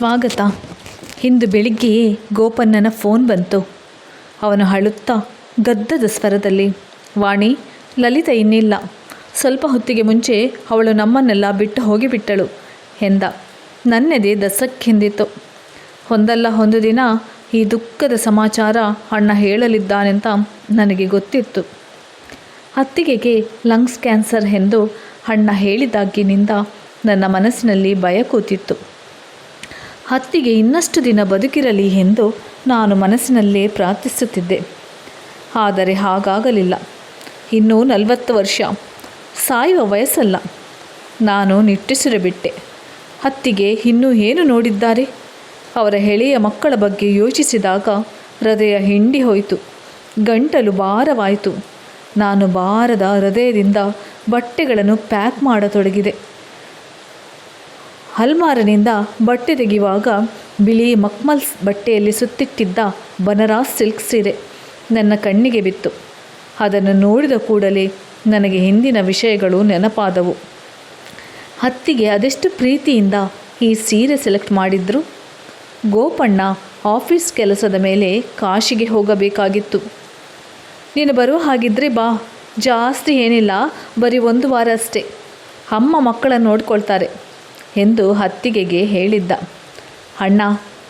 ಸ್ವಾಗತ. ಇಂದು ಬೆಳಿಗ್ಗೆಯೇ ಗೋಪನ್ನನ ಫೋನ್ ಬಂತು. ಅವನು ಅಳುತ್ತಾ ಗದ್ದದ ಸ್ವರದಲ್ಲಿ, ವಾಣಿ, ಲಲಿತ ಇನ್ನಿಲ್ಲ. ಸ್ವಲ್ಪ ಹೊತ್ತಿಗೆ ಮುಂಚೆ ಅವಳು ನಮ್ಮನ್ನೆಲ್ಲ ಬಿಟ್ಟು ಹೋಗಿಬಿಟ್ಟಳು ಎಂದ. ನನ್ನೆದೆ ದಸಕ್ಕೆಂದಿತು ಒಂದಲ್ಲ ಒಂದು ದಿನ ಈ ದುಃಖದ ಸಮಾಚಾರ ಅಣ್ಣ ಹೇಳಲಿದ್ದಾನೆಂತ ನನಗೆ ಗೊತ್ತಿತ್ತು. ಅತ್ತಿಗೆಗೆ ಲಂಗ್ಸ್ ಕ್ಯಾನ್ಸರ್ ಎಂದು ಅಣ್ಣ ಹೇಳಿದಾಗಿನಿಂದ ನನ್ನ ಮನಸ್ಸಿನಲ್ಲಿ ಭಯ ಕೂತಿತ್ತು. ಅತ್ತಿಗೆ ಇನ್ನಷ್ಟು ದಿನ ಬದುಕಿರಲಿ ಎಂದು ನಾನು ಮನಸ್ಸಿನಲ್ಲೇ ಪ್ರಾರ್ಥಿಸುತ್ತಿದ್ದೆ. ಆದರೆ ಹಾಗಾಗಲಿಲ್ಲ. ಇನ್ನೂ ನಲವತ್ತು ವರ್ಷ. ಸಾಯುವ ವಯಸ್ಸಲ್ಲ. ನಾನು ನಿಟ್ಟುಸಿರುಬಿಟ್ಟೆ. ಹತ್ತಿಗೆ ಇನ್ನೂ ಏನು ನೋಡಿದ್ದಾರೆ? ಅವರ ಹೆಳೆಯ ಮಕ್ಕಳ ಬಗ್ಗೆ ಯೋಚಿಸಿದಾಗ ಹೃದಯ ಹಿಂಡಿ ಹೋಯಿತು. ಗಂಟಲು ಭಾರವಾಯಿತು. ನಾನು ಭಾರದ ಹೃದಯದಿಂದ ಬಟ್ಟೆಗಳನ್ನು ಪ್ಯಾಕ್ ಮಾಡತೊಡಗಿದೆ. ಹಲ್ಮಾರನಿಂದ ಬಟ್ಟೆ ತೆಗೆಯುವಾಗ ಬಿಳಿ ಮಕ್ಮಲ್ಸ್ ಬಟ್ಟೆಯಲ್ಲಿ ಸುತ್ತಿಟ್ಟಿದ್ದ ಬನರಾಸ್ ಸಿಲ್ಕ್ ಸೀರೆ ನನ್ನ ಕಣ್ಣಿಗೆ ಬಿತ್ತು. ಅದನ್ನು ನೋಡಿದ ಕೂಡಲೇ ನನಗೆ ಹಿಂದಿನ ವಿಷಯಗಳು ನೆನಪಾದವು. ಹತ್ತಿಗೆ ಅದೆಷ್ಟು ಪ್ರೀತಿಯಿಂದ ಈ ಸೀರೆ ಸೆಲೆಕ್ಟ್ ಮಾಡಿದ್ರು? ಗೋಪಣ್ಣ ಆಫೀಸ್ ಕೆಲಸದ ಮೇಲೆ ಕಾಶಿಗೆ ಹೋಗಬೇಕಾಗಿತ್ತು. ನೀನು ಬರುವ ಹಾಗಿದ್ರೆ ಬಾ, ಜಾಸ್ತಿ ಏನಿಲ್ಲ, ಬರೀ ಒಂದು ವಾರ ಅಷ್ಟೇ. ಅಮ್ಮ ಮಕ್ಕಳನ್ನು ನೋಡ್ಕೊಳ್ತಾರೆ. ಎಂದು ಹತ್ತಿಗೆಗೆ ಹೇಳಿದ್ದ. ಅಣ್ಣ,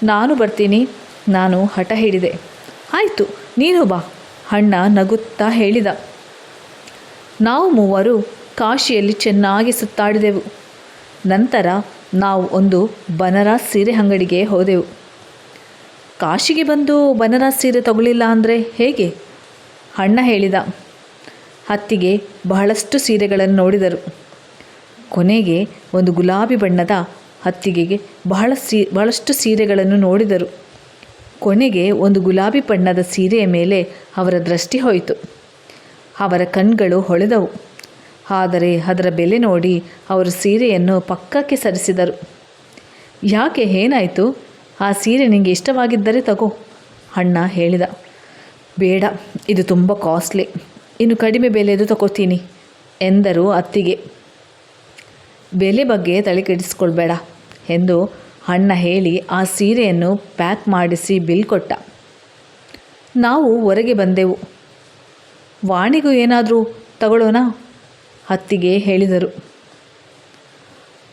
ನಾನು ಬರ್ತೀನಿ. ನಾನು ಹಠ ಹಿಡಿದೆ. ಆಯಿತು, ನೀನು ಬಾ, ಅಣ್ಣ ನಗುತ್ತಾ ಹೇಳಿದ. ನಾವು ಮೂವರು ಕಾಶಿಯಲ್ಲಿ ಚೆನ್ನಾಗಿ ಸುತ್ತಾಡಿದೆವು. ನಂತರ ನಾವು ಒಂದು ಬನರಾಸ್ ಸೀರೆ ಅಂಗಡಿಗೆ ಹೋದೆವು. ಕಾಶಿಗೆ ಬಂದು ಬನರಾಸ್ ಸೀರೆ ತಗೊಳ್ಳಿಲ್ಲ ಅಂದರೆ ಹೇಗೆ? ಅಣ್ಣ ಹೇಳಿದ. ಹತ್ತಿಗೆ ಬಹಳಷ್ಟು ಸೀರೆಗಳನ್ನು ನೋಡಿದರು. ಕೊನೆಗೆ ಒಂದು ಗುಲಾಬಿ ಬಣ್ಣದ ಹತ್ತಿಗೆಗೆ ಬಹಳ ಸೀ ಬಹಳಷ್ಟು ಸೀರೆಗಳನ್ನು ನೋಡಿದರು. ಕೊನೆಗೆ ಒಂದು ಗುಲಾಬಿ ಬಣ್ಣದ ಸೀರೆಯ ಮೇಲೆ ಅವರ ದೃಷ್ಟಿ ಹೋಯಿತು. ಅವರ ಕಣ್ಗಳು ಹೊಳೆದವು. ಆದರೆ ಅದರ ಬೆಲೆ ನೋಡಿ ಅವರು ಸೀರೆಯನ್ನು ಪಕ್ಕಕ್ಕೆ ಸರಿಸಿದರು. ಯಾಕೆ ಏನಾಯಿತು? ಆ ಸೀರೆ ನಿಮಗೆ ಇಷ್ಟವಾಗಿದ್ದರೆ ತಗೋ, ಅಣ್ಣ ಹೇಳಿದ. ಬೇಡ, ಇದು ತುಂಬ ಕಾಸ್ಟ್ಲಿ. ಇನ್ನು ಕಡಿಮೆ ಬೆಲೆಯದು ತಗೋತೀನಿ, ಎಂದರು ಅತ್ತಿಗೆ. ಬೆಲೆ ಬಗ್ಗೆ ತಲೆ ಕೆಡಿಸ್ಕೊಳ್ಬೇಡ ಎಂದು ಅಣ್ಣ ಹೇಳಿ ಆ ಸೀರೆಯನ್ನು ಪ್ಯಾಕ್ ಮಾಡಿಸಿ ಬಿಲ್ ಕೊಟ್ಟ. ನಾವು ಹೊರಗೆ ಬಂದೆವು. ವಾಣಿಗೂ ಏನಾದರೂ ತಗೊಳ್ಳೋಣ? ಅತ್ತಿಗೆ ಹೇಳಿದರು.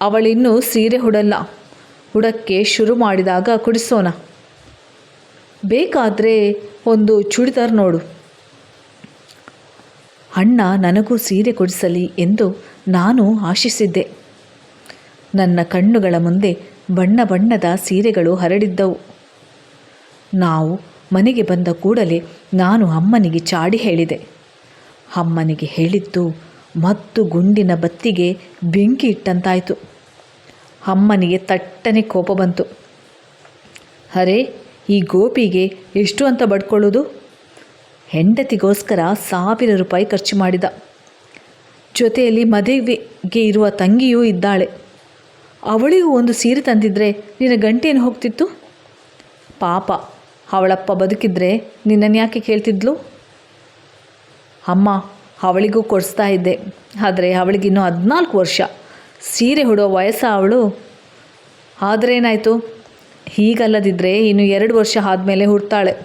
ಅವಳಿನ್ನೂ ಸೀರೆ ಹುಡಲ್ಲ ಹುಡಕ್ಕೆ ಶುರು ಮಾಡಿದಾಗ ಕುಡಿಸೋಣ. ಬೇಕಾದರೆ ಒಂದು ಚೂಡಿದಾರ್ ನೋಡು. ಅಣ್ಣ ನನಗೂ ಸೀರೆ ಕೊಡಿಸಲಿ ಎಂದು ನಾನು ಆಶಿಸಿದ್ದೆ. ನನ್ನ ಕಣ್ಣುಗಳ ಮುಂದೆ ಬಣ್ಣ ಬಣ್ಣದ ಸೀರೆಗಳು ಹರಡಿದ್ದವು. ನಾವು ಮನೆಗೆ ಬಂದ ಕೂಡಲೇ ನಾನು ಅಮ್ಮನಿಗೆ ಚಾಡಿ ಹೇಳಿದೆ. ಅಮ್ಮನಿಗೆ ಹೇಳಿದ್ದು ಮತ್ತು ಗುಂಡಿನ ಬತ್ತಿಗೆ ಬೆಂಕಿ ಇಟ್ಟಂತಾಯಿತು. ಅಮ್ಮನಿಗೆ ತಟ್ಟನೆ ಕೋಪ ಬಂತು. ಅರೆ, ಈ ಗೋಪಿಗೆ ಎಷ್ಟು ಅಂತ ಬಡ್ಕೊಳ್ಳೋದು? ಹೆಂಡತಿಗೋಸ್ಕರ ಸಾವಿರ ರೂಪಾಯಿ ಖರ್ಚು ಮಾಡಿದ. ಜೊತೆಯಲ್ಲಿ ಮದುವೆಗೆ ಇರುವ ತಂಗಿಯೂ ಇದ್ದಾಳೆ. ಅವಳಿಗೂ ಒಂದು ಸೀರೆ ತಂದಿದ್ರೆ ನಿನ್ನ ಗಂಟೇನು ಹೋಗ್ತಿತ್ತು? ಪಾಪ, ಅವಳಪ್ಪ ಬದುಕಿದ್ರೆ ನಿನ್ನನ್ನು ಯಾಕೆ ಕೇಳ್ತಿದ್ಲು? ಅಮ್ಮ, ಅವಳಿಗೂ ಕೊಡಿಸ್ತಾ ಇದ್ದೆ. ಆದರೆ ಅವಳಿಗಿನ್ನೂ ಹದಿನಾಲ್ಕು ವರ್ಷ. ಸೀರೆ ಹುಡುವ ವಯಸ್ಸ ಅವಳು. ಆದರೇನಾಯಿತು? ಹೀಗಲ್ಲದಿದ್ದರೆ ಇನ್ನು ಎರಡು ವರ್ಷ ಆದಮೇಲೆ ಹುಡ್ತಾಳೆ.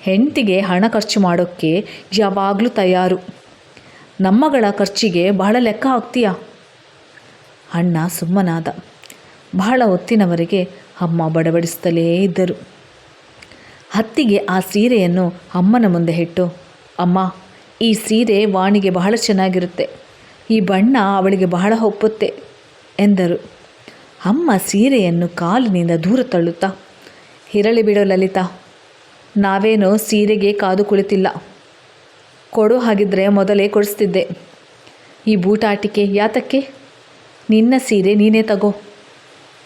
ಹೆಂಡತಿಗೆ ಹಣ ಖರ್ಚು ಮಾಡೋಕ್ಕೆ ಯಾವಾಗಲೂ ತಯಾರು. ನಮ್ಮಗಳ ಖರ್ಚಿಗೆ ಬಹಳ ಲೆಕ್ಕ ಹಾಕ್ತೀಯಾ? ಅಣ್ಣ ಸುಮ್ಮನಾದ. ಬಹಳ ಹೊತ್ತಿನವರೆಗೆ ಅಮ್ಮ ಬಡಬಡಿಸುತ್ತಲೇ ಇದ್ದರು. ಹತ್ತಿಗೆ ಆ ಸೀರೆಯನ್ನು ಅಮ್ಮನ ಮುಂದೆ ಇಟ್ಟು ಅಮ್ಮ, ಈ ಸೀರೆ ವಾಣಿಗೆ ಬಹಳ ಚೆನ್ನಾಗಿರುತ್ತೆ. ಈ ಬಣ್ಣ ಅವಳಿಗೆ ಬಹಳ ಒಪ್ಪುತ್ತೆ ಎಂದರು. ಅಮ್ಮ ಸೀರೆಯನ್ನು ಕಾಲಿನಿಂದ ದೂರ ತಳ್ಳುತ್ತಾ ಹಿರಳಿ ಬಿಡು ಲಲಿತಾ, ನಾವೇನು ಸೀರೆಗೆ ಕಾದು ಕುಳಿತಿಲ್ಲ. ಕೊಡು ಹಾಗಿದ್ರೆ ಮೊದಲೇ ಕೊಡಿಸ್ತಿದ್ದೆ. ಈ ಬೂಟಾಟಿಕೆ ಯಾತಕ್ಕೆ? ನಿನ್ನ ಸೀರೆ ನೀನೇ ತಗೋ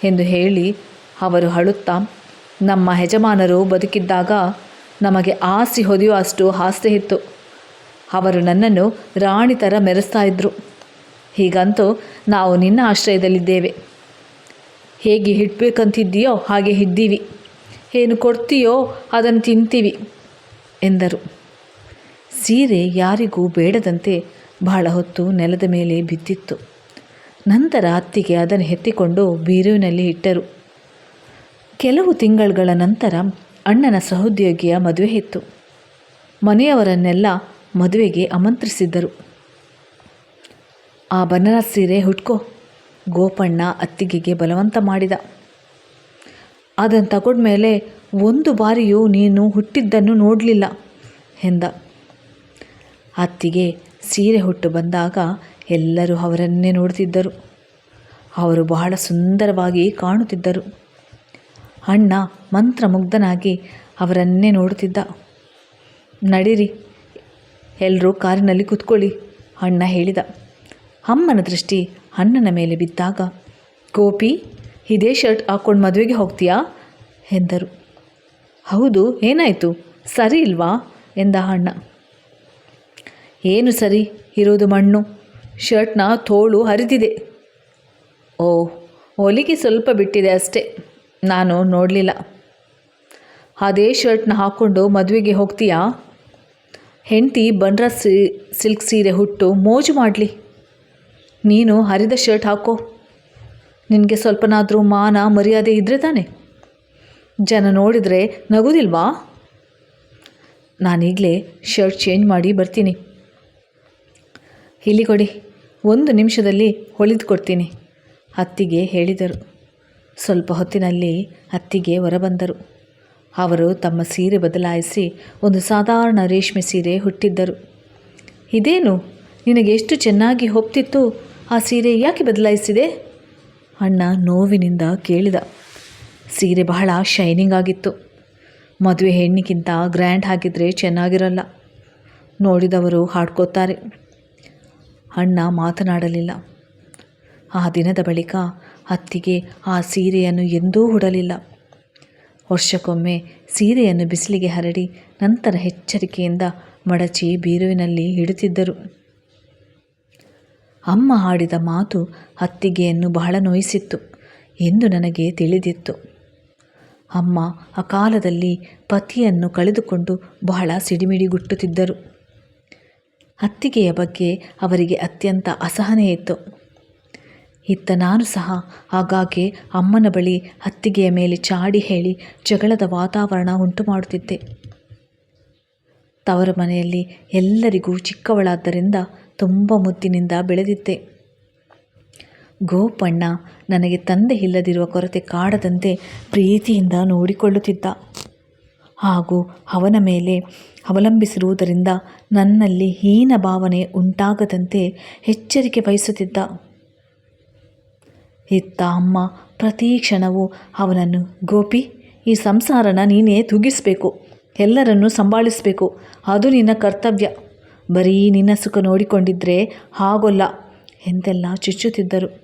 ಎಂದು ಹೇಳಿ ಅವರು ಅಳುತ್ತಾ, ನಮ್ಮ ಯಜಮಾನರು ಬದುಕಿದ್ದಾಗ ನಮಗೆ ಆಸಿ ಹೊದೆಯೋ ಅಷ್ಟು ಆಸ್ತಿ ಇತ್ತು. ಅವರು ನನ್ನನ್ನು ರಾಣಿ ಥರ ಮೆರೆಸ್ತಾ ಇದ್ದರು ಹೀಗಂತೂ ನಾವು ನಿನ್ನ ಆಶ್ರಯದಲ್ಲಿದ್ದೇವೆ. ಹೇಗೆ ಹಿಡ್ಬೇಕಂತಿದ್ದೀಯೋ ಹಾಗೆ ಇದ್ದೀವಿ ಏನು ಕೊಡ್ತೀಯೋ ಅದನ್ನು ತಿಂತೀವಿ ಎಂದರು. ಸೀರೆ ಯಾರಿಗೂ ಬೇಡದಂತೆ ಬಹಳ ಹೊತ್ತು ನೆಲದ ಮೇಲೆ ಬಿದ್ದಿತ್ತು. ನಂತರ ಅತ್ತಿಗೆ ಅದನ್ನು ಎತ್ತಿಕೊಂಡು ಬೀರುವಿನಲ್ಲಿ ಇಟ್ಟರು. ಕೆಲವು ತಿಂಗಳುಗಳ ನಂತರ ಅಣ್ಣನ ಸಹೋದ್ಯೋಗಿಯ ಮದುವೆ ಇತ್ತು. ಮನೆಯವರನ್ನೆಲ್ಲ ಮದುವೆಗೆ ಆಮಂತ್ರಿಸಿದ್ದರು. ಆ ಬನಾರಸ್ ಸೀರೆ ಹುಟ್ಕೋ, ಗೋಪಣ್ಣ ಅತ್ತಿಗೆಗೆ ಬಲವಂತ ಮಾಡಿದ. ಅದನ್ನು ತಗೊಂಡ್ಮೇಲೆ ಒಂದು ಬಾರಿಯೂ ನೀನು ಹುಟ್ಟಿದ್ದನ್ನು ನೋಡಲಿಲ್ಲ ಎಂದ. ಅತ್ತಿಗೆ ಸೀರೆ ಹುಟ್ಟು ಬಂದಾಗ ಎಲ್ಲರೂ ಅವರನ್ನೇ ನೋಡುತ್ತಿದ್ದರು ಅವರು ಬಹಳ ಸುಂದರವಾಗಿ ಕಾಣುತ್ತಿದ್ದರು. ಅಣ್ಣ ಮಂತ್ರಮುಗ್ಧನಾಗಿ ಅವರನ್ನೇ ನೋಡುತ್ತಿದ್ದ. ನಡೀರಿ ಎಲ್ಲರೂ ಕಾರಿನಲ್ಲಿ ಕೂತ್ಕೊಳ್ಳಿ, ಅಣ್ಣ ಹೇಳಿದ. ಅಮ್ಮನ ದೃಷ್ಟಿ ಅಣ್ಣನ ಮೇಲೆ ಬಿದ್ದಾಗ, ಗೋಪಿ, ಇದೇ ಶರ್ಟ್ ಹಾಕ್ಕೊಂಡು ಮದುವೆಗೆ ಹೋಗ್ತೀಯಾ? ಎಂದರು. ಹೌದು, ಏನಾಯಿತು? ಸರಿ ಇಲ್ವಾ? ಎಂದ ಅಣ್ಣ. ಏನು ಸರಿ? ಇರೋದು ಮಣ್ಣು. ಶರ್ಟ್ನ ತೋಳು ಹರಿದಿದೆ. ಓ, ಹೊಲಿಗೆ ಸ್ವಲ್ಪ ಬಿಟ್ಟಿದೆ ಅಷ್ಟೇ. ನಾನು ನೋಡಲಿಲ್ಲ. ಅದೇ ಶರ್ಟ್ನ ಹಾಕ್ಕೊಂಡು ಮದುವೆಗೆ ಹೋಗ್ತೀಯಾ? ಹೆಂಡತಿ ಬನ್ರಸ್ ಸಿಲ್ಕ್ ಸೀರೆ ಹುಟ್ಟು ಮೋಜು ಮಾಡಲಿ. ನೀನು ಹರಿದ ಶರ್ಟ್ ಹಾಕೋ. ನಿನಗೆ ಸ್ವಲ್ಪನಾದರೂ ಮಾನ, ಮರ್ಯಾದೆ ಇದ್ದರೆ ತಾನೆ? ಜನ ನೋಡಿದರೆ ನಗುದಿಲ್ವಾ? ನಾನೀಗಲೇ ಶರ್ಟ್ ಚೇಂಜ್ ಮಾಡಿ ಬರ್ತೀನಿ. ಇಲ್ಲಿ ಕೊಡಿ. ಒಂದು ನಿಮಿಷದಲ್ಲಿ ಹೊಳಿದು ಕೊಡ್ತೀನಿ ಅತ್ತಿಗೆ ಹೇಳಿದರು. ಸ್ವಲ್ಪ ಹೊತ್ತಿನಲ್ಲಿ ಅತ್ತಿಗೆ ಹೊರಬಂದರು. ಅವರು ತಮ್ಮ ಸೀರೆ ಬದಲಾಯಿಸಿ ಒಂದು ಸಾಧಾರಣ ರೇಷ್ಮೆ ಸೀರೆ ಹುಟ್ಟಿದ್ದರು. ಇದೇನು? ನಿನಗೆ ಎಷ್ಟು ಚೆನ್ನಾಗಿ ಹೋಗ್ತಿತ್ತು? ಆ ಸೀರೆ ಯಾಕೆ ಬದಲಾಯಿಸಿದೆ? ಅಣ್ಣ ನೋವಿನಿಂದ ಕೇಳಿದ. ಸೀರೆ ಬಹಳ ಶೈನಿಂಗ್ ಆಗಿತ್ತು. ಮದುವೆ ಹೆಣ್ಣಿಗಿಂತ ಗ್ರ್ಯಾಂಡ್ ಹಾಕಿದರೆ ಚೆನ್ನಾಗಿರಲ್ಲ. ನೋಡಿದವರು ಹಾಡ್ಕೋತಾರೆ. ಅಣ್ಣ ಮಾತನಾಡಲಿಲ್ಲ. ಆ ದಿನದ ಬಳಿಕ ಅತ್ತಿಗೆ ಆ ಸೀರೆಯನ್ನು ಎಂದೂ ಉಡಲಿಲ್ಲ. ವರ್ಷಕ್ಕೊಮ್ಮೆ ಸೀರೆಯನ್ನು ಬಿಸಿಲಿಗೆ ಹರಡಿ ನಂತರ ಎಚ್ಚರಿಕೆಯಿಂದ ಮಡಚಿ ಬೀರುವಿನಲ್ಲಿ ಇಡುತ್ತಿದ್ದರು. ಅಮ್ಮ ಆಡಿದ ಮಾತು ಅತ್ತಿಗೆಯನ್ನು ಬಹಳ ನೋಯಿಸಿತ್ತು ಎಂದು ನನಗೆ ತಿಳಿದಿತ್ತು. ಅಮ್ಮ ಅಕಾಲದಲ್ಲಿ ಪತಿಯನ್ನು ಕಳೆದುಕೊಂಡು ಬಹಳ ಸಿಡಿಮಿಡಿಗುಟ್ಟುತ್ತಿದ್ದರು. ಅತ್ತಿಗೆಯ ಬಗ್ಗೆ ಅವರಿಗೆ ಅತ್ಯಂತ ಅಸಹನೆ ಇತ್ತು. ಇತ್ತ ನಾನು ಸಹ ಆಗಾಗ್ಗೆ ಅಮ್ಮನ ಬಳಿ ಅತ್ತಿಗೆಯ ಮೇಲೆ ಚಾಡಿ ಹೇಳಿ ಜಗಳದ ವಾತಾವರಣ ಉಂಟು ಮಾಡುತ್ತಿದ್ದೆ ತವರ ಮನೆಯಲ್ಲಿ ಎಲ್ಲರಿಗೂ ಚಿಕ್ಕವಳಾದ್ದರಿಂದ ತುಂಬ ಮುದ್ದಿನಿಂದ ಬೆಳೆದಿದ್ದೆ. ಗೋಪಣ್ಣ ನನಗೆ ತಂದೆ ಇಲ್ಲದಿರುವ ಕೊರತೆ ಕಾಡದಂತೆ ಪ್ರೀತಿಯಿಂದ ನೋಡಿಕೊಳ್ಳುತ್ತಿದ್ದ. ಹಾಗೂ ಅವನ ಮೇಲೆ ಅವಲಂಬಿಸಿರುವುದರಿಂದ ನನ್ನಲ್ಲಿ ಹೀನ ಭಾವನೆ ಉಂಟಾಗದಂತೆ ಎಚ್ಚರಿಕೆ ವಹಿಸುತ್ತಿದ್ದ. ಇತ್ತ ಅಮ್ಮ, ಪ್ರತಿ ಕ್ಷಣವೂ ಅವನನ್ನು, ಗೋಪಿ, ಈ ಸಂಸಾರನ ನೀನೇ ತುಗಿಸಬೇಕು, ಎಲ್ಲರನ್ನೂ ಸಂಭಾಳಿಸಬೇಕು, ಅದು ನಿನ್ನ ಕರ್ತವ್ಯ. ಬರೀ ನಿನ್ನ ಸುಖ ನೋಡಿಕೊಂಡಿದ್ದರೆ ಹಾಗೊಲ್ಲ ಎಂದೆಲ್ಲ ಚುಚ್ಚುತ್ತಿದ್ದರು.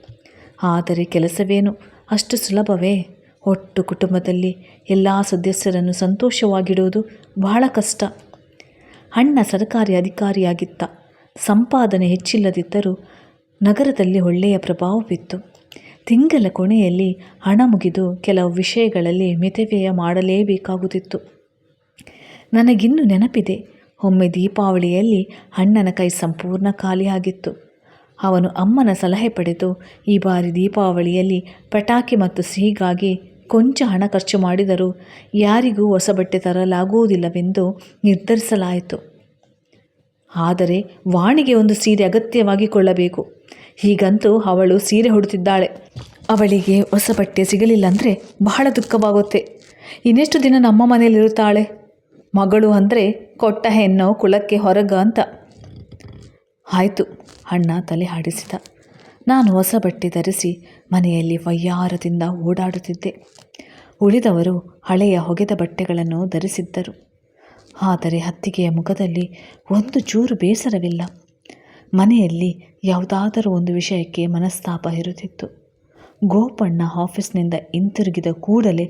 ಆದರೆ ಕೆಲಸವೇನು? ಅಷ್ಟು ಸುಲಭವೇ? ಒಟ್ಟು ಕುಟುಂಬದಲ್ಲಿ ಎಲ್ಲ ಸದಸ್ಯರನ್ನು ಸಂತೋಷವಾಗಿಡುವುದು ಬಹಳ ಕಷ್ಟ. ಅಣ್ಣ ಸರ್ಕಾರಿ ಅಧಿಕಾರಿಯಾಗಿತ್ತ. ಸಂಪಾದನೆ ಹೆಚ್ಚಿಲ್ಲದಿದ್ದರೂ ನಗರದಲ್ಲಿ ಒಳ್ಳೆಯ ಪ್ರಭಾವವಿತ್ತು. ತಿಂಗಳ ಕೊನೆಯಲ್ಲಿ ಹಣ ಮುಗಿದು ಕೆಲವು ವಿಷಯಗಳಲ್ಲಿ ಮಿತವ್ಯಯ ಮಾಡಲೇಬೇಕಾಗುತ್ತಿತ್ತು. ನನಗಿನ್ನೂ ನೆನಪಿದೆ. ಒಮ್ಮೆ ದೀಪಾವಳಿಯಲ್ಲಿ ಅಣ್ಣನ ಕೈ ಸಂಪೂರ್ಣ ಖಾಲಿಯಾಗಿತ್ತು. ಅವನು ಅಮ್ಮನ ಸಲಹೆ ಪಡೆದು ಈ ಬಾರಿ ದೀಪಾವಳಿಯಲ್ಲಿ ಪಟಾಕಿ ಮತ್ತು ಸಿಹಿಗಾಗಿ ಕೊಂಚ ಹಣ ಖರ್ಚು ಮಾಡಿದರೂ ಯಾರಿಗೂ ಹೊಸ ಬಟ್ಟೆ ತರಲಾಗುವುದಿಲ್ಲವೆಂದು ನಿರ್ಧರಿಸಲಾಯಿತು. ಆದರೆ ವಾಣಿಗೆ ಒಂದು ಸೀರೆ ಅಗತ್ಯವಾಗಿ ಕೊಳ್ಳಬೇಕು ಹೀಗಂತೂ ಅವಳು ಸೀರೆ ಹುಡುತಿದ್ದಾಳೆ ಅವಳಿಗೆ ಹೊಸ ಬಟ್ಟೆ ಸಿಗಲಿಲ್ಲ ಅಂದರೆ ಬಹಳ ದುಃಖವಾಗುತ್ತೆ. ಇನ್ನೆಷ್ಟು ದಿನ ನಮ್ಮ ಮನೆಯಲ್ಲಿರುತ್ತಾಳೆ? ಮಗಳು ಅಂದರೆ ಕೊಟ್ಟ ಹೆಣ್ಣು ಕುಳಕ್ಕೆ ಹೊರಗ ಅಂತ. ಆಯಿತು, ಅಣ್ಣ ತಲೆ ಹಾಡಿಸಿದ. ನಾನು ಹೊಸ ಬಟ್ಟೆ ಧರಿಸಿ ಮನೆಯಲ್ಲಿ ವಯ್ಯಾರದಿಂದ ಓಡಾಡುತ್ತಿದ್ದೆ. ಉಳಿದವರು ಹಳೆಯ ಹೊಗೆದ ಬಟ್ಟೆಗಳನ್ನು ಧರಿಸಿದ್ದರು. ಆದರೆ ಹತ್ತಿಗೆಯ ಮುಖದಲ್ಲಿ ಒಂದು ಚೂರು ಬೇಸರವಿಲ್ಲ. ಮನೆಯಲ್ಲಿ ಯಾವುದಾದರೂ ಒಂದು ವಿಷಯಕ್ಕೆ ಮನಸ್ತಾಪ ಇರುತ್ತಿತ್ತು. ಗೋಪಣ್ಣ ಆಫೀಸ್ನಿಂದ ಹಿಂತಿರುಗಿದ ಕೂಡಲೇ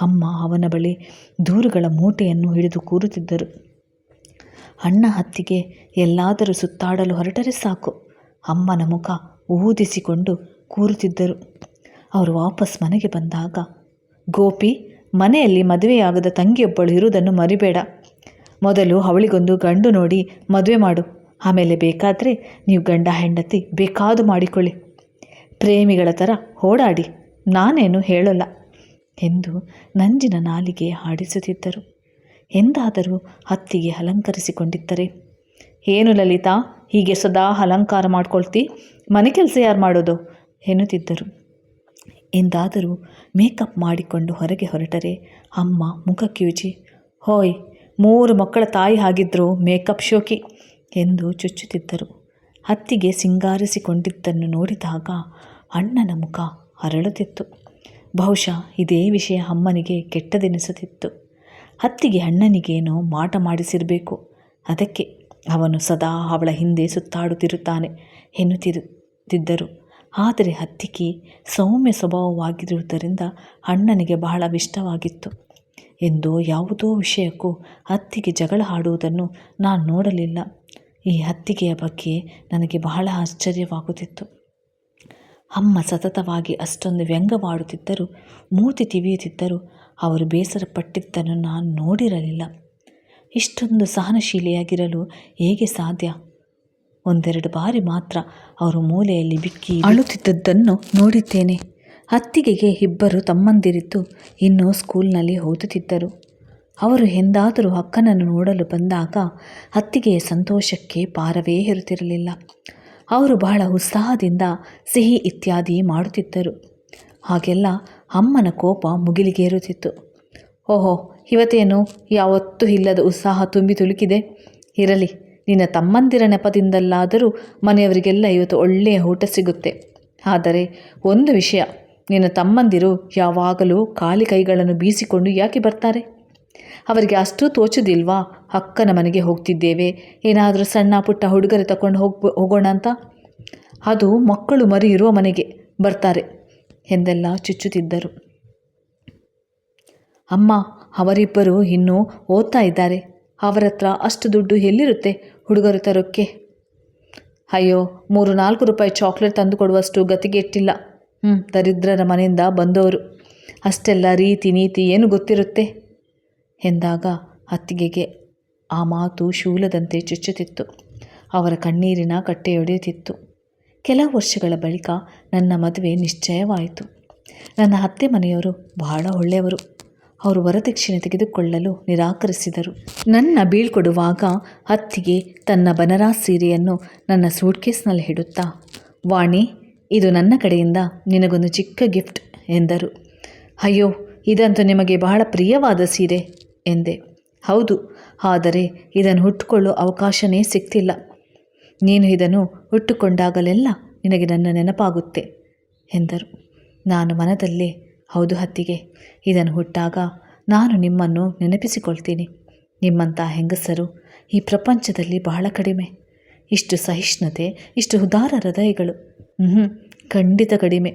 ಅಮ್ಮ ಅವನ ಬಳಿ ದೂರುಗಳ ಮೂಟೆಯನ್ನು ಹಿಡಿದು ಕೂರುತ್ತಿದ್ದರು. ಅಣ್ಣ ಹತ್ತಿಗೆ ಎಲ್ಲಾದರೂ ಸುತ್ತಾಡಲು ಹೊರಟರೆ ಸಾಕು. ಅಮ್ಮನ ಮುಖ ಊದಿಸಿಕೊಂಡು ಕೂರುತ್ತಿದ್ದರು. ಅವರು ವಾಪಸ್ ಮನೆಗೆ ಬಂದಾಗ, ಗೋಪಿ, ಮನೆಯಲ್ಲಿ ಮದುವೆಯಾಗದ ತಂಗಿಯೊಬ್ಬಳು ಇರುವುದನ್ನು ಮರಿಬೇಡ. ಮೊದಲು ಅವಳಿಗೊಂದು ಗಂಡು ನೋಡಿ ಮದುವೆ ಮಾಡು. ಆಮೇಲೆ ಬೇಕಾದರೆ ನೀವು ಗಂಡ, ಹೆಂಡತಿ ಬೇಕಾದು ಮಾಡಿಕೊಳ್ಳಿ. ಪ್ರೇಮಿಗಳ ಥರ ಓಡಾಡಿ. ನಾನೇನು ಹೇಳೋಲ್ಲ ಎಂದು ನಂಜಿನ ನಾಲಿಗೆ ಹಾಡಿಸುತ್ತಿದ್ದರು. ಎಂದಾದರೂ ಹತ್ತಿಗೆ ಅಲಂಕರಿಸಿಕೊಂಡಿದ್ದರೆ, ಏನು ಲಲಿತಾ, ಹೀಗೆ ಸದಾ ಅಲಂಕಾರ ಮಾಡ್ಕೊಳ್ತಿ? ಮನೆ ಕೆಲಸ ಯಾರು ಮಾಡೋದು? ಎನ್ನುತ್ತಿದ್ದರು ಎಂದಾದರೂ ಮೇಕಪ್ ಮಾಡಿಕೊಂಡು ಹೊರಗೆ ಹೊರಟರೆ ಅಮ್ಮ ಮುಖ ಕಿವುಚಿ, ಹೋಯ್, ಮೂರು ಮಕ್ಕಳ ತಾಯಿ ಆಗಿದ್ದರೂ ಮೇಕಪ್ ಶೋಕಿ ಎಂದು ಚುಚ್ಚುತ್ತಿದ್ದರು. ಹತ್ತಿಗೆ ಸಿಂಗಾರಿಸಿಕೊಂಡಿದ್ದನ್ನು ನೋಡಿದಾಗ ಅಣ್ಣನ ಮುಖ ಅರಳುತ್ತಿತ್ತು. ಬಹುಶಃ ಇದೇ ವಿಷಯ ಅಮ್ಮನಿಗೆ ಕೆಟ್ಟದೆನಿಸುತ್ತಿತ್ತು. ಹತ್ತಿಗೆ ಅಣ್ಣನಿಗೇನೋ ಮಾಟ ಮಾಡಿಸಿರಬೇಕು. ಅದಕ್ಕೆ ಅವನು ಸದಾ ಅವಳ ಹಿಂದೆ ಸುತ್ತಾಡುತ್ತಿರುತ್ತಾನೆ ಎನ್ನುತ್ತಿದ್ದರು ಆದರೆ ಹತ್ತಿಗೆ ಸೌಮ್ಯ ಸ್ವಭಾವವಾಗಿರುವುದರಿಂದ ಅಣ್ಣನಿಗೆ ಬಹಳ ಇಷ್ಟವಾಗಿತ್ತು. ಎಂದೋ ಯಾವುದೋ ವಿಷಯಕ್ಕೂ ಹತ್ತಿಗೆ ಜಗಳ ಆಡುವುದನ್ನು ನಾನು ನೋಡಲಿಲ್ಲ. ಈ ಹತ್ತಿಗೆಯ ಬಗ್ಗೆ ನನಗೆ ಬಹಳ ಆಶ್ಚರ್ಯವಾಗುತ್ತಿತ್ತು. ಅಮ್ಮ ಸತತವಾಗಿ ಅಷ್ಟೊಂದು ವ್ಯಂಗ್ಯವಾಡುತ್ತಿದ್ದರು, ಮೂತಿ ತಿವಿಯುತ್ತಿದ್ದರು ಅವರು ಬೇಸರ ಪಟ್ಟಿದ್ದನ್ನು ನಾನು ನೋಡಿರಲಿಲ್ಲ. ಇಷ್ಟೊಂದು ಸಹನಶೀಲಿಯಾಗಿರಲು ಹೇಗೆ ಸಾಧ್ಯ? ಒಂದೆರಡು ಬಾರಿ ಮಾತ್ರ ಅವರು ಮೂಲೆಯಲ್ಲಿ ಬಿಕ್ಕಿ ಅಳುತ್ತಿದ್ದದ್ದನ್ನು ನೋಡಿದ್ದೇನೆ. ಅತ್ತಿಗೆಗೆ ಇಬ್ಬರು ತಮ್ಮಂದಿರಿದ್ದು ಇನ್ನೂ ಸ್ಕೂಲ್ನಲ್ಲಿ ಓದುತ್ತಿದ್ದರು. ಅವರು ಎಂದಾದರೂ ಅಕ್ಕನನ್ನು ನೋಡಲು ಬಂದಾಗ ಅತ್ತಿಗೆಯ ಸಂತೋಷಕ್ಕೆ ಪಾರವೇ ಇರುತ್ತಿರಲಿಲ್ಲ. ಅವರು ಬಹಳ ಉತ್ಸಾಹದಿಂದ ಸಿಹಿ ಇತ್ಯಾದಿ ಮಾಡುತ್ತಿದ್ದರು. ಹಾಗೆಲ್ಲ ಅಮ್ಮನ ಕೋಪ ಮುಗಿಲಿಗೇರುತ್ತಿತ್ತು. ಓಹೋ ಇವತ್ತೇನು ಯಾವತ್ತೂ ಇಲ್ಲದ ಉತ್ಸಾಹ ತುಂಬಿ ತುಳುಕಿದೆ. ಇರಲಿ ನಿನ್ನ ತಮ್ಮಂದಿರ ನೆಪದಿಂದಲ್ಲಾದರೂ ಮನೆಯವರಿಗೆಲ್ಲ ಇವತ್ತು ಒಳ್ಳೆಯ ಊಟ ಸಿಗುತ್ತೆ. ಆದರೆ ಒಂದು ವಿಷಯ, ನಿನ್ನ ತಮ್ಮಂದಿರು ಯಾವಾಗಲೂ ಖಾಲಿ ಕೈಗಳನ್ನು ಬೀಸಿಕೊಂಡು ಯಾಕೆ ಬರ್ತಾರೆ? ಅವರಿಗೆ ಅಷ್ಟು ತೋಚುದಿಲ್ವಾ? ಅಕ್ಕನ ಮನೆಗೆ ಹೋಗ್ತಿದ್ದೇವೆ, ಏನಾದರೂ ಸಣ್ಣ ಪುಟ್ಟ ಹುಡುಗರೆ ತಗೊಂಡು ಹೋಗ್ ಹೋಗೋಣ ಅಂತ? ಅದು ಮಕ್ಕಳು ಮರಿ ಇರುವ ಮನೆಗೆ ಬರ್ತಾರೆ ಎಂದೆಲ್ಲ ಚುಚ್ಚುತ್ತಿದ್ದರು. ಅಮ್ಮ, ಅವರಿಬ್ಬರು ಇನ್ನೂ ಓದ್ತಾ ಇದ್ದಾರೆ. ಅವರತ್ರ ಅಷ್ಟು ದುಡ್ಡು ಎಲ್ಲಿರುತ್ತೆ? ಹುಡುಗರು ತರೋಕ್ಕೆ. ಅಯ್ಯೋ, ಮೂರು ನಾಲ್ಕು ರೂಪಾಯಿ ಚಾಕ್ಲೇಟ್ ತಂದು ಕೊಡುವಷ್ಟು ಗತಿಗೆ ಇಟ್ಟಿಲ್ಲ. ಹ್ಞೂ ದರಿದ್ರರ ಮನೆಯಿಂದ ಬಂದವರು. ಅಷ್ಟೆಲ್ಲ ರೀತಿ ನೀತಿ ಏನು ಗೊತ್ತಿರುತ್ತೆ? ಎಂದಾಗ ಅತ್ತಿಗೆಗೆ ಆ ಮಾತು ಶೂಲದಂತೆ ಚುಚ್ಚುತ್ತಿತ್ತು. ಅವರ ಕಣ್ಣೀರಿನ ಕಟ್ಟೆಯೊಡೆಯುತ್ತಿತ್ತು ಕೆಲವು ವರ್ಷಗಳ ಬಳಿಕ ನನ್ನ ಮದುವೆ ನಿಶ್ಚಯವಾಯಿತು. ನನ್ನ ಅತ್ತೆ ಮನೆಯವರು ಬಹಳ ಒಳ್ಳೆಯವರು. ಅವರು ವರದಕ್ಷಿಣೆ ತೆಗೆದುಕೊಳ್ಳಲು ನಿರಾಕರಿಸಿದರು. ನನ್ನ ಬೀಳ್ಕೊಡುವಾಗ ಹತ್ತಿಗೆ ತನ್ನ ಬನರಾಸ್ ಸೀರೆಯನ್ನು ನನ್ನ ಸೂಟ್ಕೇಸ್ನಲ್ಲಿ ಹಿಡುತ್ತಾ, ವಾಣಿ, ಇದು ನನ್ನ ಕಡೆಯಿಂದ ನಿನಗೊಂದು ಚಿಕ್ಕ ಗಿಫ್ಟ್ ಎಂದರು. ಅಯ್ಯೋ, ಇದಂತೂ ನಿಮಗೆ ಬಹಳ ಪ್ರಿಯವಾದ ಸೀರೆ ಎಂದೆ. ಹೌದು, ಆದರೆ ಇದನ್ನು ಹುಟ್ಟುಕೊಳ್ಳೋ ಅವಕಾಶನೇ ಸಿಗ್ತಿಲ್ಲ ನೀನು ಇದನ್ನು ಹುಟ್ಟುಕೊಂಡಾಗಲೆಲ್ಲ ನಿನಗೆ ನನ್ನ ನೆನಪಾಗುತ್ತೆ ಎಂದರು. ನಾನು ಮನದಲ್ಲೇ ಹೌದು ಹತ್ತಿಗೆ, ಇದನ್ನು ಹುಟ್ಟಾಗ ನಾನು ನಿಮ್ಮನ್ನು ನೆನಪಿಸಿಕೊಳ್ತೀನಿ. ನಿಮ್ಮಂಥ ಹೆಂಗಸರು ಈ ಪ್ರಪಂಚದಲ್ಲಿ ಬಹಳ ಕಡಿಮೆ. ಇಷ್ಟು ಸಹಿಷ್ಣುತೆ, ಇಷ್ಟು ಉದಾರ ಹೃದಯಗಳು. ಹ್ಞೂ ಖಂಡಿತ ಕಡಿಮೆ.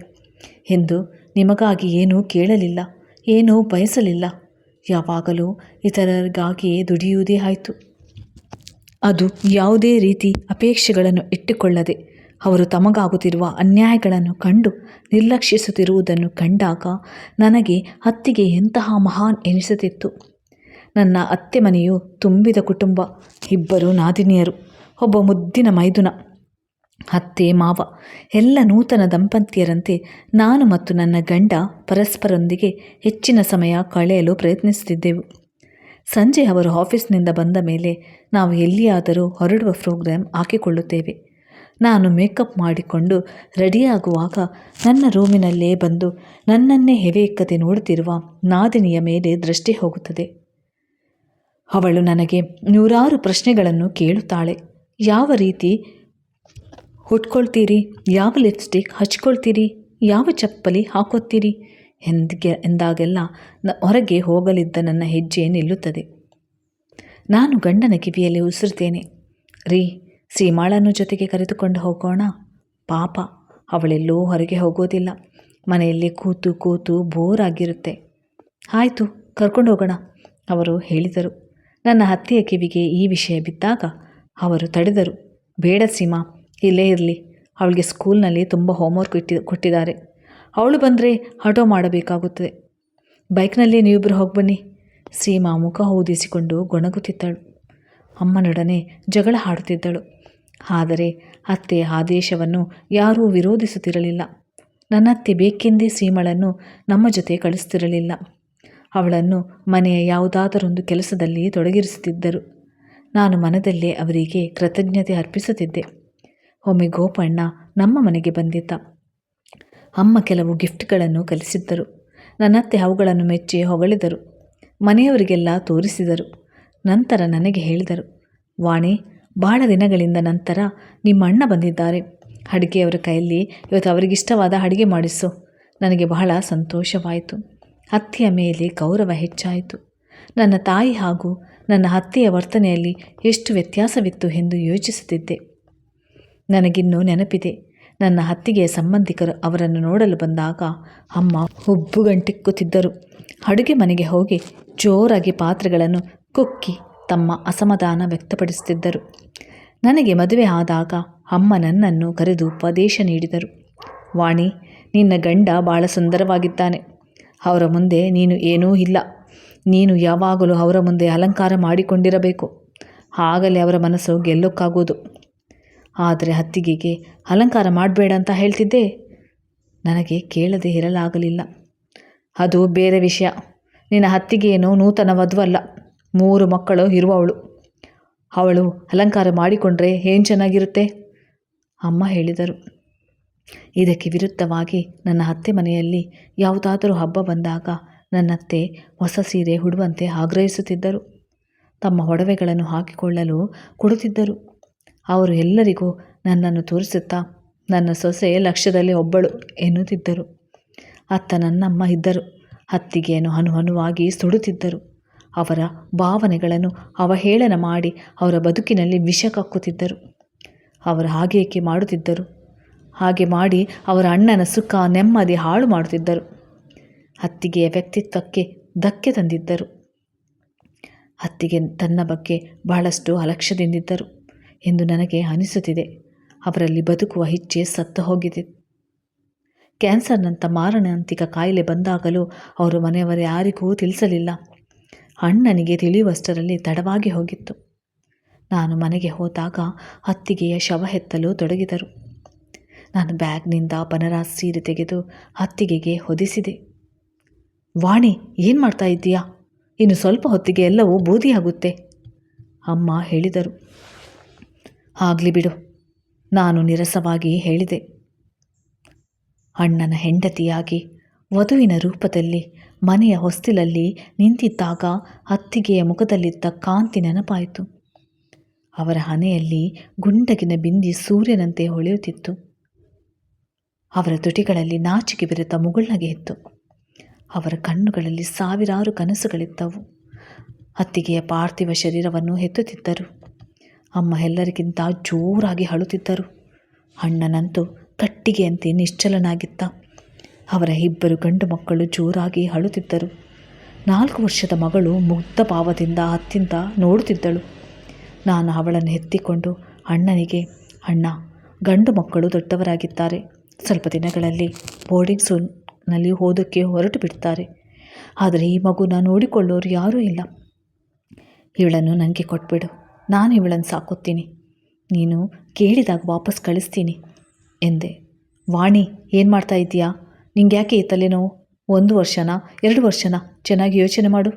ಎಂದು ನಿಮಗಾಗಿ ಏನೂ ಕೇಳಲಿಲ್ಲ, ಏನೂ ಬಯಸಲಿಲ್ಲ. ಯಾವಾಗಲೂ ಇತರರಿಗಾಗಿಯೇ ದುಡಿಯುವುದೇ ಆಯಿತು. ಅದು ಯಾವುದೇ ರೀತಿ ಅಪೇಕ್ಷೆಗಳನ್ನು ಇಟ್ಟುಕೊಳ್ಳದೆ ಅವರು ತಮಗಾಗುತ್ತಿರುವ ಅನ್ಯಾಯಗಳನ್ನು ಕಂಡು ನಿರ್ಲಕ್ಷಿಸುತ್ತಿರುವುದನ್ನು ಕಂಡಾಗ ನನಗೆ ಅತ್ತಿಗೆ ಎಂತಹ ಮಹಾನ್ ಎನಿಸುತ್ತಿತ್ತು ನನ್ನ ಅತ್ತೆ ಮನೆಯು ತುಂಬಿದ ಕುಟುಂಬ, ಇಬ್ಬರು ನಾದಿನಿಯರು, ಒಬ್ಬ ಮುದ್ದಿನ ಮೈದುನ, ಅತ್ತೆ, ಮಾವ, ಎಲ್ಲ ನೂತನ ದಂಪತಿಯರಂತೆ ನಾನು ಮತ್ತು ನನ್ನ ಗಂಡ ಪರಸ್ಪರೊಂದಿಗೆ ಹೆಚ್ಚಿನ ಸಮಯ ಕಳೆಯಲು ಪ್ರಯತ್ನಿಸುತ್ತಿದ್ದೆವು. ಸಂಜೆ ಅವರು ಆಫೀಸ್ನಿಂದ ಬಂದ ಮೇಲೆ ನಾವು ಎಲ್ಲಿಯಾದರೂ ಹೊರಡುವ ಪ್ರೋಗ್ರಾಮ್ ಹಾಕಿಕೊಳ್ಳುತ್ತೇವೆ. ನಾನು ಮೇಕಪ್ ಮಾಡಿಕೊಂಡು ರೆಡಿಯಾಗುವಾಗ ನನ್ನ ರೂಮಿನಲ್ಲೇ ಬಂದು ನನ್ನನ್ನೇ ಹೆವೆಯಕ್ಕದೆ ನೋಡುತ್ತಿರುವ ನಾದಿನಿಯ ಮೇಲೆ ದೃಷ್ಟಿ ಹೋಗುತ್ತದೆ. ಅವಳು ನನಗೆ ನೂರಾರು ಪ್ರಶ್ನೆಗಳನ್ನು ಕೇಳುತ್ತಾಳೆ. ಯಾವ ರೀತಿ? ಹುಟ್ಕೊಳ್ತೀರಿ ಯಾವ ಲಿಪ್ಸ್ಟಿಕ್ ಹಚ್ಕೊಳ್ತೀರಿ? ಯಾವ ಚಪ್ಪಲಿ ಹಾಕೋತೀರಿ ಎಂದಿಗೆ, ಎಂದಾಗೆಲ್ಲ ಹೊರಗೆ ಹೋಗಲಿದ್ದ ನನ್ನ ಹೆಜ್ಜೆ ನಿಲ್ಲುತ್ತದೆ. ನಾನು ಗಂಡನ ಕಿವಿಯಲ್ಲಿ ಉಸಿರುತ್ತೇನೆ. ರೀ ಸೀಮಾಳನ್ನು ಜೊತೆಗೆ ಕರೆದುಕೊಂಡು ಹೋಗೋಣ. ಪಾಪ, ಅವಳೆಲ್ಲೂ ಹೊರಗೆ ಹೋಗೋದಿಲ್ಲ. ಮನೆಯಲ್ಲಿ ಕೂತು ಕೂತು ಬೋರ್ ಆಗಿರುತ್ತೆ. ಆಯಿತು, ಕರ್ಕೊಂಡು ಹೋಗೋಣ, ಅವರು ಹೇಳಿದರು. ನನ್ನ ಹತ್ತೆಯ ಕಿವಿಗೆ ಈ ವಿಷಯ ಬಿದ್ದಾಗ ಅವರು ತಡೆದರು. ಬೇಡ ಸೀಮಾ, ಇಲ್ಲೇ ಇರಲಿ. ಅವಳಿಗೆ ಸ್ಕೂಲ್ನಲ್ಲಿ ತುಂಬ ಹೋಮ್ವರ್ಕ್ ಇಟ್ಟಿ, ಕೊಟ್ಟಿದ್ದಾರೆ. ಅವಳು ಬಂದರೆ ಆಟೋ ಮಾಡಬೇಕಾಗುತ್ತದೆ. ಬೈಕ್ನಲ್ಲಿ ನೀವಿಬ್ಬರು ಹೋಗಿ ಬನ್ನಿ ಸೀಮಾ ಮುಖ ಊದಿಸಿಕೊಂಡು ಗೊಣಗುತ್ತಿದ್ದಳು. ಅಮ್ಮನೊಡನೆ ಜಗಳ ಆಡುತ್ತಿದ್ದಳು. ಆದರೆ ಅತ್ತೆಯ ಆದೇಶವನ್ನು ಯಾರೂ ವಿರೋಧಿಸುತ್ತಿರಲಿಲ್ಲ. ನನ್ನತ್ತೆ ಬೇಕೆಂದೇ ಸೀಮಳನ್ನು ನಮ್ಮ ಜೊತೆ ಕಳಿಸ್ತಿರಲಿಲ್ಲ. ಅವಳನ್ನು ಮನೆಯ ಯಾವುದಾದರೊಂದು ಕೆಲಸದಲ್ಲಿ ತೊಡಗಿರಿಸುತ್ತಿದ್ದರು. ನಾನು ಮನದಲ್ಲೇ ಅವರಿಗೆ ಕೃತಜ್ಞತೆ ಅರ್ಪಿಸುತ್ತಿದ್ದೆ. ಒಮ್ಮೆ ಗೋಪಣ್ಣ ನಮ್ಮ ಮನೆಗೆ ಬಂದಿದ್ದ. ಅಮ್ಮ ಕೆಲವು ಗಿಫ್ಟ್ಗಳನ್ನು ಕಲಿಸಿದ್ದರು. ನನ್ನತ್ತೆ ಅವುಗಳನ್ನು ಮೆಚ್ಚಿ ಹೊಗಳಿದರು. ಮನೆಯವರಿಗೆಲ್ಲ ತೋರಿಸಿದರು. ನಂತರ ನನಗೆ ಹೇಳಿದರು, ವಾಣಿ ಬಹಳ ದಿನಗಳಿಂದ ನಂತರ ನಿಮ್ಮ ಅಣ್ಣ ಬಂದಿದ್ದಾರೆ. ಅಡುಗೆಯವರ ಕೈಯಲ್ಲಿ ಇವತ್ತು ಅವರಿಗಿಷ್ಟವಾದ ಅಡುಗೆ ಮಾಡಿಸು. ನನಗೆ ಬಹಳ ಸಂತೋಷವಾಯಿತು. ಅತ್ತೆಯ ಮೇಲೆ ಗೌರವ ಹೆಚ್ಚಾಯಿತು. ನನ್ನ ತಾಯಿ ಹಾಗೂ ನನ್ನ ಅತ್ತೆಯ ವರ್ತನೆಯಲ್ಲಿ ಎಷ್ಟು ವ್ಯತ್ಯಾಸವಿತ್ತು ಎಂದು ಯೋಚಿಸುತ್ತಿದ್ದೆ. ನನಗಿನ್ನೂ ನೆನಪಿದೆ. ನನ್ನ ಹತ್ತಿಗೆ ಸಂಬಂಧಿಕರು ಅವರನ್ನು ನೋಡಲು ಬಂದಾಗ ಅಮ್ಮ ಹುಬ್ಬುಗಂಟಿಕ್ಕುತ್ತಿದ್ದರು. ಅಡುಗೆ ಮನೆಗೆ ಹೋಗಿ ಜೋರಾಗಿ ಪಾತ್ರೆಗಳನ್ನು ಕುಕ್ಕಿ ತಮ್ಮ ಅಸಮಾಧಾನ ವ್ಯಕ್ತಪಡಿಸುತ್ತಿದ್ದರು. ನನಗೆ ಮದುವೆ ಆದಾಗ ಅಮ್ಮ ನನ್ನನ್ನು ಕರೆದು ಉಪದೇಶ ನೀಡಿದರು. ವಾಣಿ, ನಿನ್ನ ಗಂಡ ಭಾಳ ಸುಂದರವಾಗಿದ್ದಾನೆ. ಅವರ ಮುಂದೆ ನೀನು ಏನೂ ಇಲ್ಲ. ನೀನು ಯಾವಾಗಲೂ ಅವರ ಮುಂದೆ ಅಲಂಕಾರ ಮಾಡಿಕೊಂಡಿರಬೇಕು. ಆಗಲೇ ಅವರ ಮನಸ್ಸು ಗೆಲ್ಲೋಕ್ಕಾಗೋದು. ಆದರೆ ಹತ್ತಿಗೆಗೆ ಅಲಂಕಾರ ಮಾಡಬೇಡ ಅಂತ ಹೇಳ್ತಿದ್ದೆ. ನನಗೆ ಕೇಳದೆ ಇರಲಾಗಲಿಲ್ಲ. ಅದು ಬೇರೆ ವಿಷಯ. ನಿನ್ನ ಹತ್ತಿಗೆಯೇನು ನೂತನ ವಧುವಲ್ಲ ಮೂರು ಮಕ್ಕಳು ಇರುವವಳು. ಅವಳು ಅಲಂಕಾರ ಮಾಡಿಕೊಂಡ್ರೆ ಏನು ಚೆನ್ನಾಗಿರುತ್ತೆ? ಅಮ್ಮ ಹೇಳಿದರು. ಇದಕ್ಕೆ ವಿರುದ್ಧವಾಗಿ ನನ್ನ ಅತ್ತೆ ಮನೆಯಲ್ಲಿ ಯಾವುದಾದರೂ ಹಬ್ಬ ಬಂದಾಗ ನನ್ನತ್ತೆ ಹೊಸ ಸೀರೆ ಉಡುವಂತೆ ಆಗ್ರಹಿಸುತ್ತಿದ್ದರು. ತಮ್ಮ ಒಡವೆಗಳನ್ನು ಹಾಕಿಕೊಳ್ಳಲು ಕೊಡುತ್ತಿದ್ದರು ಅವರು ಎಲ್ಲರಿಗೂ ನನ್ನನ್ನು ತೋರಿಸುತ್ತಾ ನನ್ನ ಸೊಸೆ ಲಕ್ಷ್ಯದಲ್ಲಿ ಒಬ್ಬಳು ಎನ್ನುತ್ತಿದ್ದರು. ಅತ್ತ ನನ್ನಮ್ಮ ಇದ್ದರು. ಹತ್ತಿಗೆಯನ್ನು ಹನು ಹನುವಾಗಿ ಸುಡುತ್ತಿದ್ದರು. ಅವರ ಭಾವನೆಗಳನ್ನು ಅವಹೇಳನ ಮಾಡಿ ಅವರ ಬದುಕಿನಲ್ಲಿ ವಿಷ ಕಕ್ಕುತ್ತಿದ್ದರು. ಅವರು ಹಾಗೇಕೆ ಮಾಡುತ್ತಿದ್ದರು? ಹಾಗೆ ಮಾಡಿ ಅವರ ಅಣ್ಣನ ಸುಖ, ನೆಮ್ಮದಿ ಹಾಳು ಮಾಡುತ್ತಿದ್ದರು. ಹತ್ತಿಗೆಯ ವ್ಯಕ್ತಿತ್ವಕ್ಕೆ ಧಕ್ಕೆ ತಂದಿದ್ದರು. ಹತ್ತಿಗೆ ತನ್ನ ಬಗ್ಗೆ ಬಹಳಷ್ಟು ಅಲಕ್ಷ್ಯದಿಂದಿದ್ದರು ಎಂದು ನನಗೆ ಅನಿಸುತ್ತಿದೆ. ಅವರಲ್ಲಿ ಬದುಕುವ ಇಚ್ಛೆ ಸತ್ತು ಹೋಗಿದೆ. ಕ್ಯಾನ್ಸರ್ನಂಥ ಮಾರಣಾಂತಿಕ ಕಾಯಿಲೆ ಬಂದಾಗಲೂ ಅವರು ಮನೆಯವರ ಯಾರಿಗೂ ತಿಳಿಸಲಿಲ್ಲ. ಅಣ್ಣನಿಗೆ ತಿಳಿಯುವಷ್ಟರಲ್ಲಿ ತಡವಾಗಿ ಹೋಗಿತ್ತು. ನಾನು ಮನೆಗೆ ಹೋದಾಗ ಹತ್ತಿಗೆಯ ಶವ ಎತ್ತಲು ತೊಡಗಿದರು. ನಾನು ಬ್ಯಾಗ್ನಿಂದ ಬನರಾಸ್ ಸೀರೆ ತೆಗೆದು ಹತ್ತಿಗೆಗೆ ಹೊದಿಸಿದೆ. ವಾಣಿ, ಏನು ಮಾಡ್ತಾ ಇದ್ದೀಯಾ? ಇನ್ನು ಸ್ವಲ್ಪ ಹೊತ್ತಿಗೆ ಎಲ್ಲವೂ ಬೂದಿಯಾಗುತ್ತೆ, ಅಮ್ಮ ಹೇಳಿದರು. ಆಗಲಿ ಬಿಡು, ನಾನು ನಿರಸವಾಗಿ ಹೇಳಿದೆ. ಅಣ್ಣನ ಹೆಂಡತಿಯಾಗಿ ವಧುವಿನ ರೂಪದಲ್ಲಿ ಮನೆಯ ಹೊಸ್ತಿಲಲ್ಲಿ ನಿಂತಿದ್ದಾಗ ಅತ್ತಿಗೆಯ ಮುಖದಲ್ಲಿದ್ದ ಕಾಂತಿ ನೆನಪಾಯಿತು. ಅವರ ಹಣೆಯಲ್ಲಿ ಗುಂಡಗಿನ ಬಿಂದಿ ಸೂರ್ಯನಂತೆ ಹೊಳೆಯುತ್ತಿತ್ತು. ಅವರ ತುಟಿಗಳಲ್ಲಿ ನಾಚಿಕೆ ಬೆರೆತ ಮುಗುಳ್ನಗೆ ಇತ್ತು. ಅವರ ಕಣ್ಣುಗಳಲ್ಲಿ ಸಾವಿರಾರು ಕನಸುಗಳಿದ್ದವು. ಅತ್ತಿಗೆಯ ಪಾರ್ಥಿವ ಶರೀರವನ್ನು ಹೆತ್ತುತ್ತಿದ್ದರು. ಅಮ್ಮ ಎಲ್ಲರಿಗಿಂತ ಜೋರಾಗಿ ಅಳುತ್ತಿದ್ದರು. ಅಣ್ಣನಂತೂ ಕಟ್ಟಿಗೆಯಂತೆ ನಿಶ್ಚಲನಾಗಿದ್ದ. ಅವರ ಇಬ್ಬರು ಗಂಡು ಮಕ್ಕಳು ಜೋರಾಗಿ ಅಳುತ್ತಿದ್ದರು. ನಾಲ್ಕು ವರ್ಷದ ಮಗಳು ಮುಗ್ಧ ಭಾವದಿಂದ ಅತ್ತಿಂದ ನೋಡುತ್ತಿದ್ದಳು. ನಾನು ಅವಳನ್ನು ಎತ್ತಿಕೊಂಡು ಅಣ್ಣನಿಗೆ, ಅಣ್ಣ, ಗಂಡು ಮಕ್ಕಳು ದೊಡ್ಡವರಾಗಿದ್ದಾರೆ. ಸ್ವಲ್ಪ ದಿನಗಳಲ್ಲಿ ಬೋರ್ಡಿಂಗ್ ಸ್ಕೂಲ್ನಲ್ಲಿ ಓದೋಕ್ಕೆ ಹೊರಟು ಬಿಡ್ತಾರೆ. ಆದರೆ ಈ ಮಗುನ ನೋಡಿಕೊಳ್ಳೋರು ಯಾರೂ ಇಲ್ಲ. ಇವಳನ್ನು ನನಗೆ ಕೊಟ್ಬಿಡು. ನಾನು ಇವಳನ್ನು ಸಾಕುತ್ತೀನಿ. ನೀನು ಕೇಳಿದಾಗ ವಾಪಸ್ ಕಳಿಸ್ತೀನಿ ಎಂದೆ. ವಾಣಿ, ಏನು ಮಾಡ್ತಾ ಇದ್ದೀಯಾ ನಿಂಗೆ ಯಾಕೆ ಈ ತಲೆನೋವು? ಒಂದು ವರ್ಷನ? ಎರಡು ವರ್ಷನ? ಚೆನ್ನಾಗಿ ಯೋಚನೆ ಮಾಡು.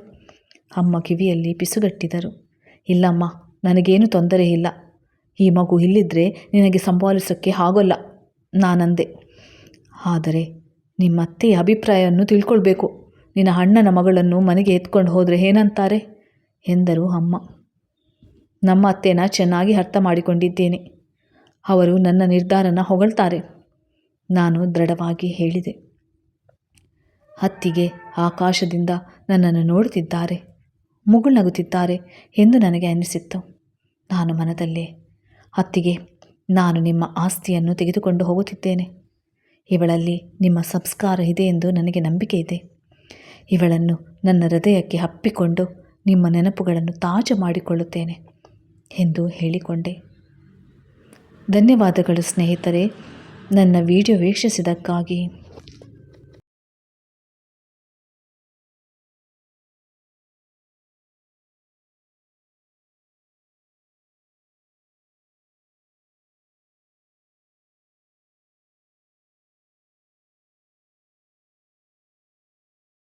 ಅಮ್ಮ ಕಿವಿಯಲ್ಲಿ ಪಿಸುಗಟ್ಟಿದರು. ಇಲ್ಲಮ್ಮ, ನನಗೇನು ತೊಂದರೆ ಇಲ್ಲ. ಈ ಮಗು ಇಲ್ಲಿದ್ದರೆ ನಿನಗೆ ಸಂಭಾಲಿಸೋಕ್ಕೆ ಆಗೋಲ್ಲ. ನಾನಂದೆ. ಆದರೆ ನಿಮ್ಮ ಅತ್ತೆಯ ಅಭಿಪ್ರಾಯವನ್ನು ತಿಳ್ಕೊಳ್ಬೇಕು. ನಿನ್ನ ಅಣ್ಣನ ಮಗಳನ್ನು ಮನೆಗೆ ಎತ್ಕೊಂಡು ಹೋದರೆ ಏನಂತಾರೆ? ಎಂದರು ಅಮ್ಮ. ನಮ್ಮ ಅತ್ತೆನ ಚೆನ್ನಾಗಿ ಅರ್ಥ ಮಾಡಿಕೊಂಡಿದ್ದೇನೆ. ಅವರು ನನ್ನ ನಿರ್ಧಾರನ ಹೊಗಳ್ತಾರೆ. ನಾನು ದೃಢವಾಗಿ ಹೇಳಿದೆ. ಹತ್ತಿಗೆ, ಆಕಾಶದಿಂದ ನನ್ನನ್ನು ನೋಡುತ್ತಿದ್ದಾರೆ. ಮುಗುಳ್ನಗುತ್ತಿದ್ದಾರೆ ಎಂದು ನನಗೆ ಅನ್ನಿಸಿತ್ತು ನಾನು ಮನದಲ್ಲೇ, ಹತ್ತಿಗೆ, ನಾನು ನಿಮ್ಮ ಆಸ್ತಿಯನ್ನು ತೆಗೆದುಕೊಂಡು ಹೋಗುತ್ತಿದ್ದೇನೆ. ಇವಳಲ್ಲಿ ನಿಮ್ಮ ಸಂಸ್ಕಾರ ಇದೆ ಎಂದು ನನಗೆ ನಂಬಿಕೆ ಇದೆ. ಇವಳನ್ನು ನನ್ನ ಹೃದಯಕ್ಕೆ ಹಪ್ಪಿಕೊಂಡು ನಿಮ್ಮ ನೆನಪುಗಳನ್ನು ತಾಜಾ ಮಾಡಿಕೊಳ್ಳುತ್ತೇನೆ ಎಂದು ಹೇಳಿಕೊಂಡೆ. ಧನ್ಯವಾದಗಳು ಸ್ನೇಹಿತರೆ, ನನ್ನ ವಿಡಿಯೋ ವೀಕ್ಷಿಸಿದ್ದಕ್ಕಾಗಿ.